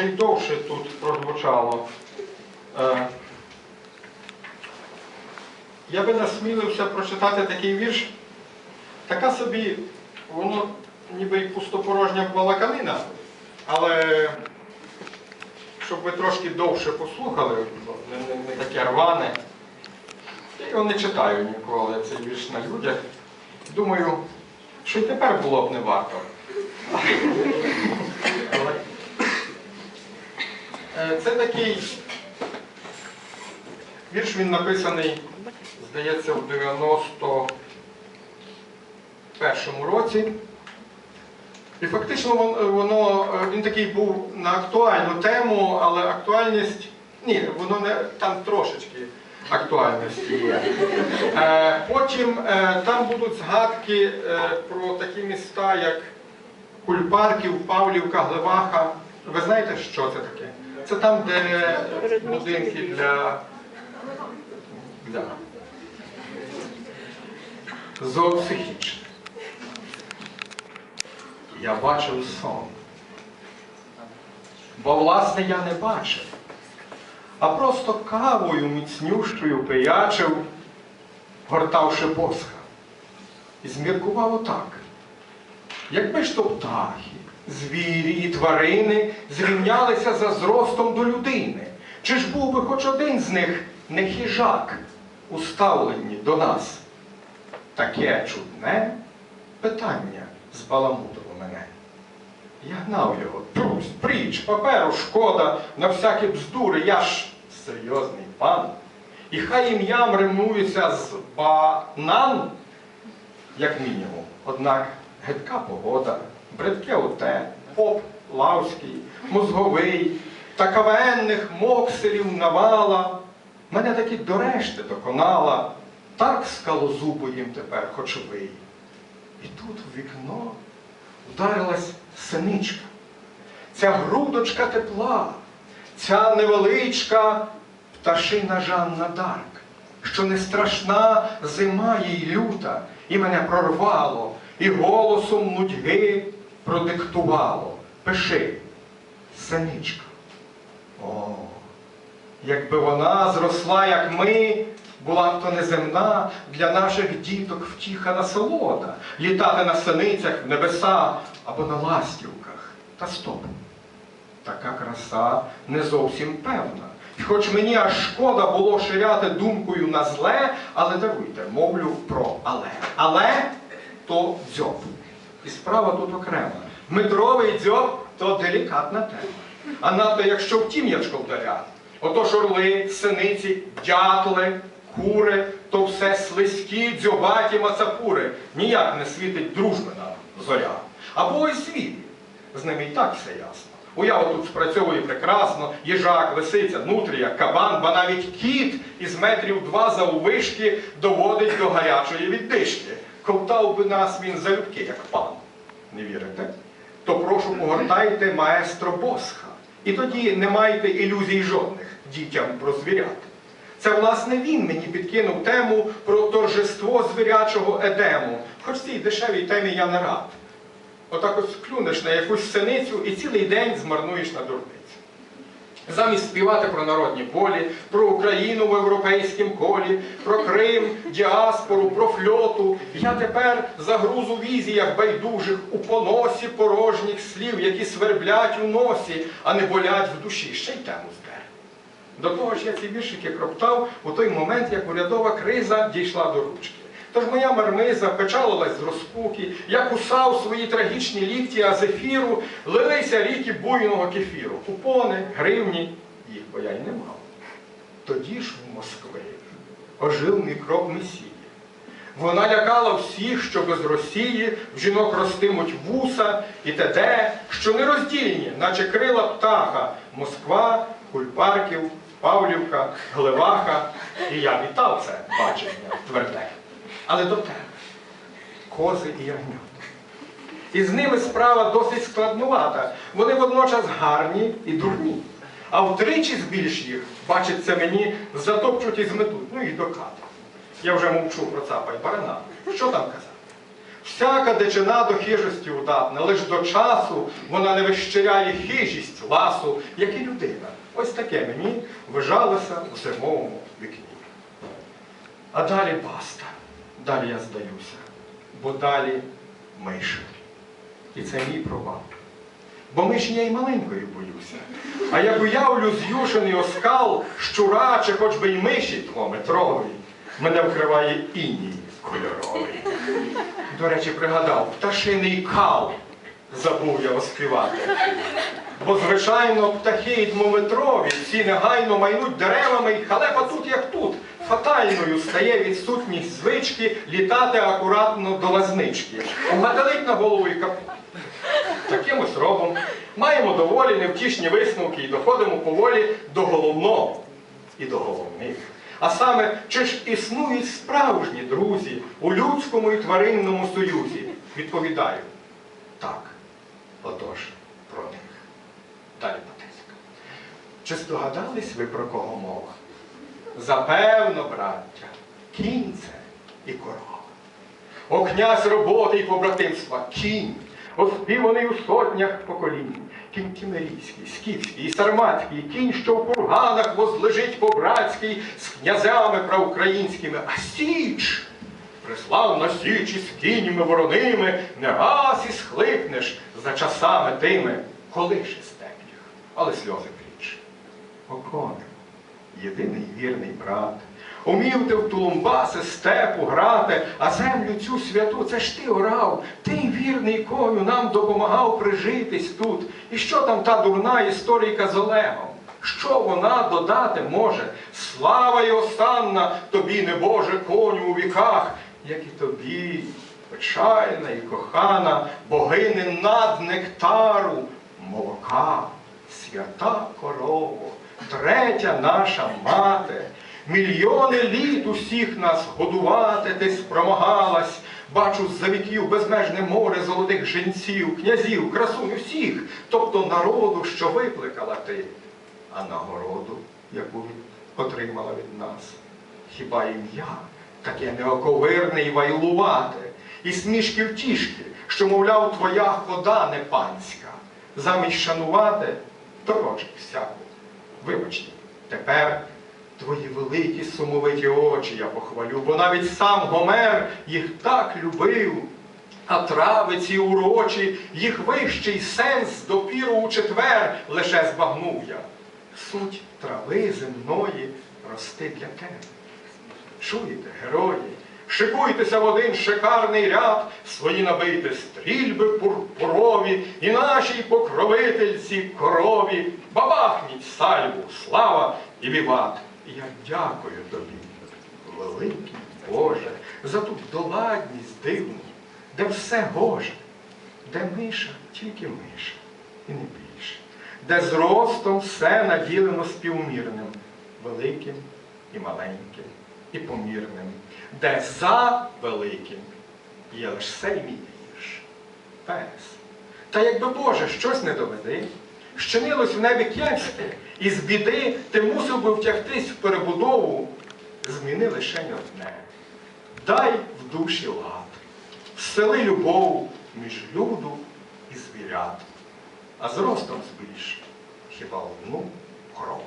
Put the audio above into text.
може і довше тут прозвучало. Е, Я би насмілився прочитати такий вірш. Така собі, воно ніби і пустопорожня балаканина, але щоб ви трошки довше послухали, не, таке рване. Я його не читаю ніколи, цей вірш на людях. Думаю, що й тепер було б не варто. Але Е, Це такий вірш, він написаний, здається, в 91-му році. І фактично воно, е, він такий був на актуальну тему, але актуальність, ні, воно не там трошечки актуальності є. Е, Потім е, там будуть згадки е, про такі міста, як Кульпарків, Павлівка, Глеваха. Ви знаєте, що це таке? Це там, де будинки для. для зоопсихічних. Я бачив сон. Бо, власне, я не бачив, а просто кавою міцнющою пиячив, гортавши посха. І зміркував отак. Якби ж то птахи, звірі і тварини зрівнялися за зростом до людини, чи ж був би хоч один з них не хижак у ставленні до нас? Таке чудне питання збаламутило мене. Я гнав його, трусь, пріч, паперу, шкода, на всякі бздури, я ж серйозний пан. І хай ім'ям римується з банан, як мінімум. Однак гидка погода, бридке оте, поп лавський, мозговий, та кавенних мокселів навала, мене таки до решти доконала, так скалозубо їм тепер хоч вий. І тут в вікно вдарилась синичка. Ця грудочка тепла, ця невеличка пташина Жанна Дарк, що не страшна зима їй люта, і мене прорвало, і голосом нудьги продиктувало. Пиши, синичка. О, якби вона зросла, як ми, була б то неземна для наших діток втіха насолода, літати на синицях в небеса або на ластівках. Та стоп. Така краса не зовсім певна. І хоч мені аж шкода було ширяти думкою на зле, але даруйте, мовлю про але. Але то дзьоб. І справа тут окрема. Метровий дзьоб то делікатна тема. А надто якщо в тім'ячко вдаряти. Отож орли, синиці, дятли, кури, то все слизькі, дзьобаті мацапури. Ніяк не світить дружби нам зоря. Або й світ. З ними і так все ясно. Уява тут спрацьовує прекрасно, їжак, лисиця, нутрія, кабан, ба навіть кіт із метрів два заввишки доводить до гарячої віддишки. Ковтав би нас він залюбки, як пан. Не вірите? То прошу погортайте маестро Босха. І тоді не майте ілюзій жодних дітям про звірят. Це, власне, він мені підкинув тему про торжество звірячого едему, хоч цій дешевій темі я не рад. Отак ось клюнеш на якусь синицю і цілий день змарнуєш на дурницю. Замість співати про народні полі, про Україну в європейському колі, про Крим, діаспору, про фльоту, я тепер загрузу візіях байдужих у поносі порожніх слів, які сверблять у носі, а не болять в душі. Ще й тему збер. До того ж я ці віршики кроптав у той момент, як урядова криза дійшла до ручки. Тож моя мармиза печалилась з розпуки, я кусав свої трагічні лікті, а з лилися ріки буйного кефіру. Купони, гривні, їх бо я й не мав. Тоді ж в Москви ожив мікроб Месії. Вона лякала всіх, що без Росії в жінок ростимуть вуса і те, що нероздільні, наче крила птаха, Москва, Кульпарків, Павлівка, Глеваха. І я вітав це бачення тверде. Але до тебе кози і ягнята. І з ними справа досить складнувата. Вони водночас гарні і дурні. А втричі збільш їх, бачиться мені, затопчуть і зметуть. Ну і до хати. Я вже мовчу про цапа й барана. Що там казати? Всяка дичина до хижості удатна, лиш до часу вона не вищиряє хижість ласу, як і людина. Ось таке мені вижалося в зимовому вікні. А далі баста. Далі я здаюся. Бо далі миша. І це мій провал. Бо миші я й маленькою боюся. А як уявлю з'юшений оскал, щура чи хоч би й миші двометровий, мене вкриває іній кольоровий. До речі, пригадав, пташиний кал забув я оспівати. Бо, звичайно, птахи й двометрові, всі негайно майнуть деревами, і халепа тут, як тут. Фатальною стає відсутність звички літати акуратно до лазнички. Обгателить на голову і капут. Таким ось робом маємо доволі невтішні висновки і доходимо поволі до головного і до головних. А саме, чи ж існують справжні друзі у людському і тваринному союзі? Відповідаю, так. Отож, про них. Далі Патецька. Чи здогадались ви про кого мова? Запевно, браття, кінь це і корова. О князь роботи і побратимства, кінь, оспіваний у сотнях поколінь. Кінь Тімерійський, Скіфський і Сарматський, кінь, що в курганах возлежить по-братській з князями проукраїнськими, а Січ прислав на Січ із кіньми вороними, не раз і схлипнеш за часами тими, коли із темніх, але сльози кріч. О коню, єдиний вірний брат. Умів ти в тулумбаси степу грати, а землю цю святу це ж ти орав, ти вірний коню нам допомагав прижитись тут. І що там та дурна історійка з Олегом? Що вона додати може? Слава й останна тобі, небоже, коню у віках, як і тобі, печальна і кохана, богини над нектару, молока, свята корово, третя наша мати. Мільйони літ усіх нас годувати ти спромагалась. Бачу з-за віків безмежне море золотих жінців, князів, красунь усіх, тобто народу, що викликала ти, а нагороду, яку отримала від нас. Хіба ім'я таке неоковирне і вайлувате, і смішки втішки, що, мовляв, твоя хода не панська, замість шанувати торочок всяку. Вибачте, тепер твої великі сумовиті очі я похвалю, бо навіть сам Гомер їх так любив, а трави ці урочі, їх вищий сенс допіру у четвер лише збагнув я. Суть трави земної рости для тебе. Чуєте, герої? Шикуйтеся в один шикарний ряд, свої набийте стрільби пурпурові, і нашій покровительці корові, бабахніть сальву, слава і віват. Я дякую тобі, великий Боже, за ту доладність дивну, де все Боже, де миша, тільки миша, і не більше, де зростом все наділено співмірним, великим і маленьким, і помірним, де за великим є лише сей мій. Пес. Та якби Боже щось не доведи, щинилось в небі кепське, і з біди ти мусив би втягтись в перебудову, зміни лише одне. Дай в душі лад, всели любов між люду і звірят, а зростом збільш хіба одну корову.